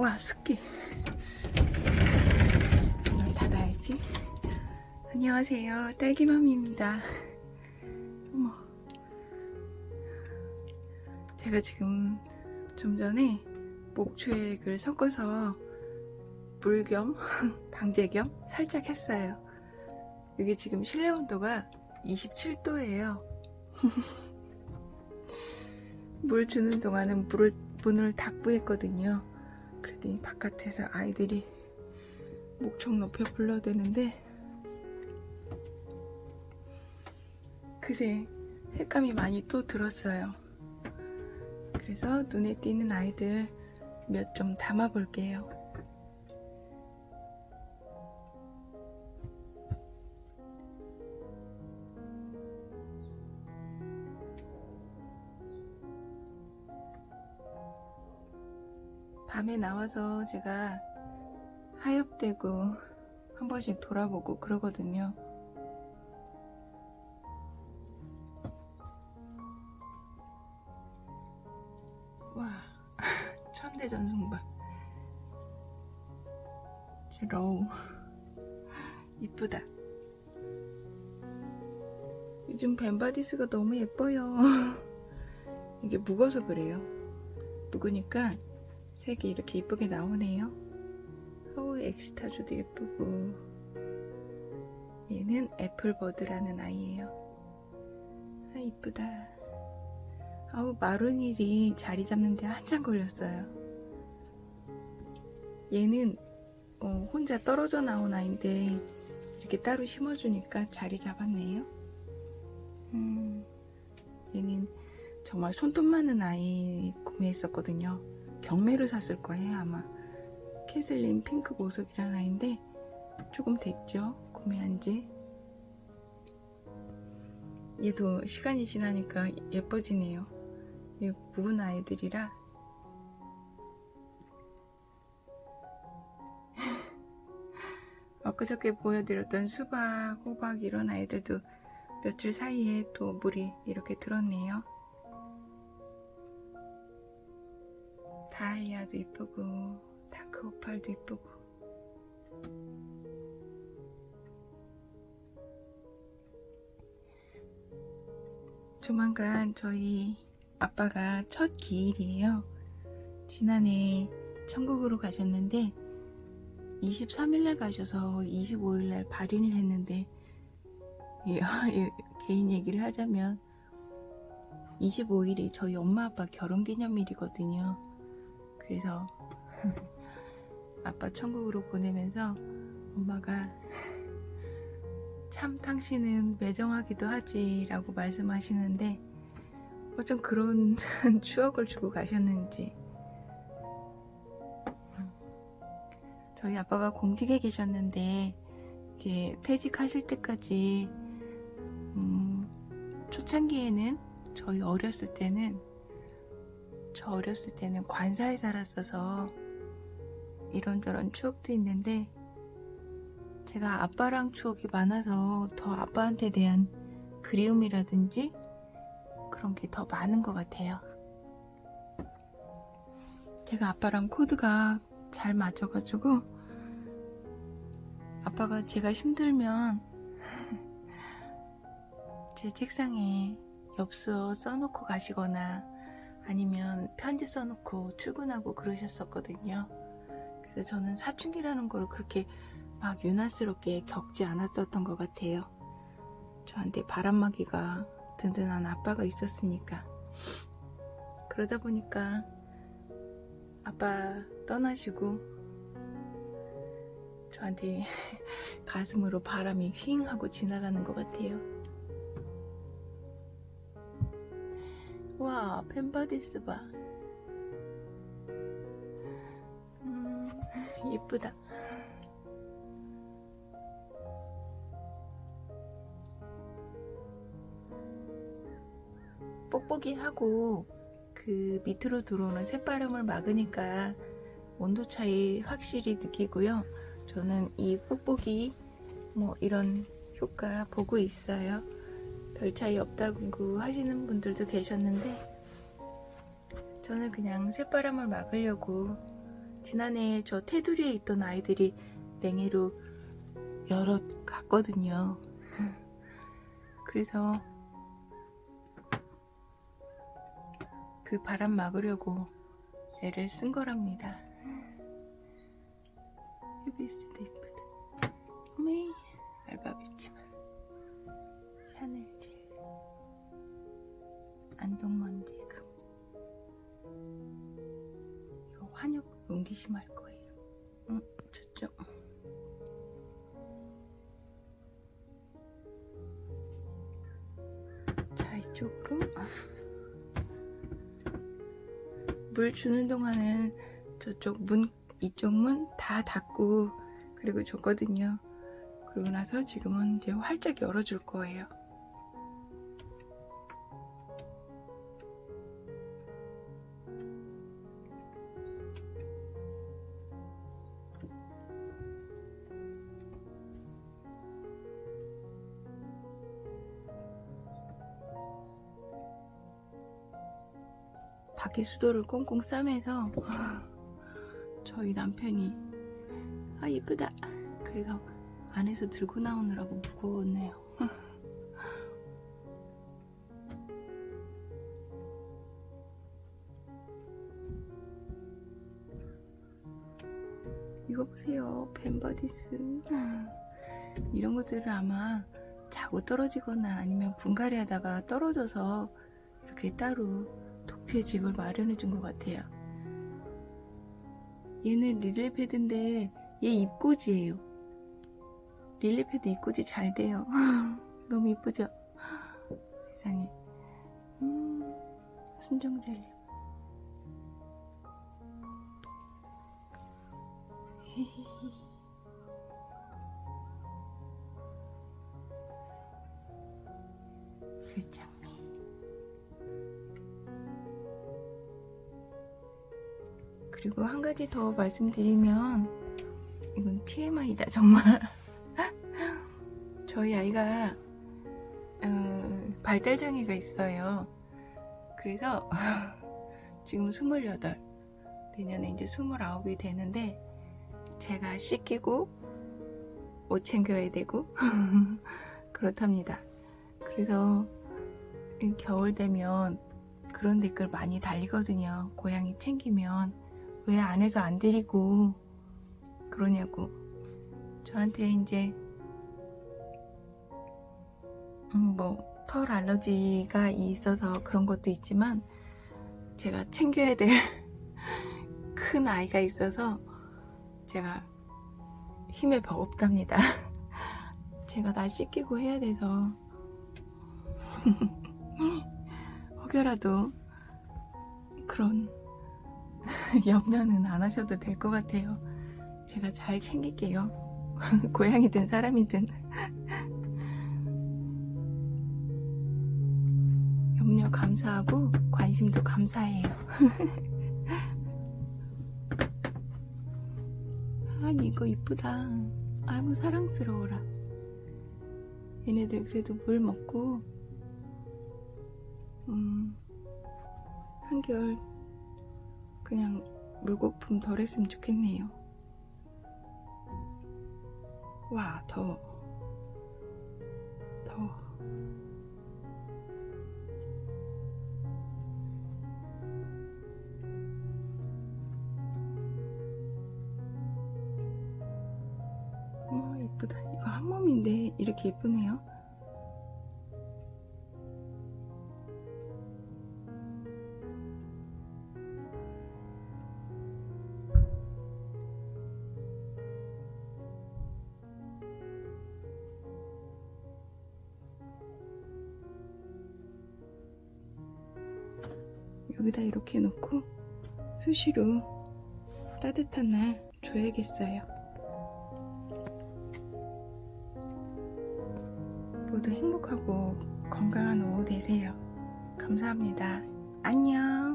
와 습기. 문을 닫아야지. 안녕하세요. 딸기맘입니다. 어머. 제가 지금 좀 전에 목초액을 섞어서 물 겸 방제 겸 살짝 했어요. 여기 지금 실내 온도가 27도예요. 물 주는 동안은 물을 문을 닫고 했거든요. 그랬더니 바깥에서 아이들이 목청 높여 불러대는데 그새 색감이 많이 또 들었어요. 그래서 눈에 띄는 아이들 몇 좀 담아 볼게요. 밤에 나와서 제가 하엽되고 한 번씩 돌아보고 그러거든요. 와, 천대전승박. 제 러우. 이쁘다. 요즘 벤바디스가 너무 예뻐요. 이게 묵어서 그래요. 묵으니까 색이 이렇게 이쁘게 나오네요. 어우, 엑스타주도 예쁘고. 얘는 애플버드라는 아이예요. 아, 이쁘다. 아우, 마룬일이 자리 잡는데 한참 걸렸어요. 얘는 어, 혼자 떨어져 나온 아이인데 이렇게 따로 심어주니까 자리 잡았네요. 음, 얘는 정말 손톱 많은 아이 구매했었거든요. 경매로 샀을 거예요. 아마 캐슬린 핑크 보석이라는 아이인데 조금 됐죠? 구매한 지. 얘도 시간이 지나니까 예뻐지네요. 얘 묵은 아이들이라. 엊그저께 보여드렸던 수박, 호박 이런 아이들도 며칠 사이에 또 물이 이렇게 들었네요 다이아도 이쁘고 다크 오팔도 이쁘고 조만간 저희 아빠가 첫 기일이에요. 지난해 천국으로 가셨는데 23일날 가셔서 25일날 발인을 했는데 개인 얘기를 하자면 25일이 저희 엄마 아빠 결혼 기념일이거든요. 그래서 아빠 천국으로 보내면서 엄마가 참 당신은 매정하기도 하지 라고 말씀하시는데 어쩜 그런 추억을 주고 가셨는지. 저희 아빠가 공직에 계셨는데 이제 퇴직하실 때까지 음, 초창기에는 저희 어렸을 때는 저 어렸을 때는 관사에 살았어서 이런저런 추억도 있는데 제가 아빠랑 추억이 많아서 더 아빠한테 대한 그리움이라든지 그런 게 더 많은 것 같아요. 제가 아빠랑 코드가 잘 맞아가지고 아빠가 제가 힘들면 제 책상에 엽서 써놓고 가시거나 아니면 편지 써놓고 출근하고 그러셨었거든요. 그래서 저는 사춘기라는 걸 그렇게 막 유난스럽게 겪지 않았었던 것 같아요. 저한테 바람막이가 든든한 아빠가 있었으니까. 그러다 보니까 아빠 떠나시고 저한테 가슴으로 바람이 휘잉 하고 지나가는 것 같아요. 와, 펜바디스 봐. 음, 예쁘다. 뽁뽁이 하고 그 밑으로 들어오는 새바람을 막으니까 온도 차이 확실히 느끼고요. 저는 이 뽁뽁이 뭐 이런 효과 보고 있어요. 별 차이 없다고 하시는 분들도 계셨는데 저는 그냥 새바람을 막으려고 지난해 저 테두리에 있던 아이들이 냉해로 여러 갔거든요. 그래서 그 바람 막으려고 애를 쓴 거랍니다. 헤비스도 이쁘다. 어메. 샤 이거 환엽 용기심 할 거예요. 응, 저쪽. 자, 이쪽으로. 물 주는 동안은 저쪽 문, 이쪽 문 다 닫고, 그리고 줬거든요. 그러고 나서 지금은 이제 활짝 열어줄 거예요. 밖에 수도를 꽁꽁 싸매서 저희 남편이 아 이쁘다. 그래서 안에서 들고 나오느라고 무거웠네요. 이거 보세요. 벤버디스. 이런 것들을 아마 자고 떨어지거나 아니면 분갈이 하다가 떨어져서 이렇게 따로 독채 집을 마련해 준 것 같아요. 얘는 릴레패드인데 얘 입꼬지예요. 릴레패드 입꼬지 잘 돼요. 너무 이쁘죠? 세상에. 음, 순정젤리. 글장 그리고 한 가지 더 말씀드리면 이건 TMI다 정말 저희 아이가 어, 발달 장애가 있어요. 그래서 지금 28 내년에 이제 29이 되는데 제가 씻기고 옷 챙겨야 되고 그렇답니다. 그래서 이 겨울 되면 그런 댓글 많이 달리거든요. 고양이 챙기면 왜 안에서 안 데리고 그러냐고 저한테 이제 음, 뭐 털 알러지가 있어서 그런 것도 있지만 제가 챙겨야 될 큰 아이가 있어서 제가 힘에 버겁답니다. 제가 다 씻기고 해야 돼서 혹여라도 그런 염려는 안 하셔도 될 것 같아요. 제가 잘 챙길게요. 고양이든 사람이든. 염려 감사하고 관심도 감사해요. 아니, 이거 이쁘다. 아이고, 사랑스러워라. 얘네들 그래도 물 먹고, 음, 한결 그냥 물거품 덜 했으면 좋겠네요. 와, 더워. 더워. 와, 이쁘다. 이거 한 몸인데 이렇게 예쁘네요. 여기다 이렇게 놓고 수시로 따뜻한 날 줘야겠어요. 모두 행복하고 건강한 오후 되세요. 감사합니다. 안녕.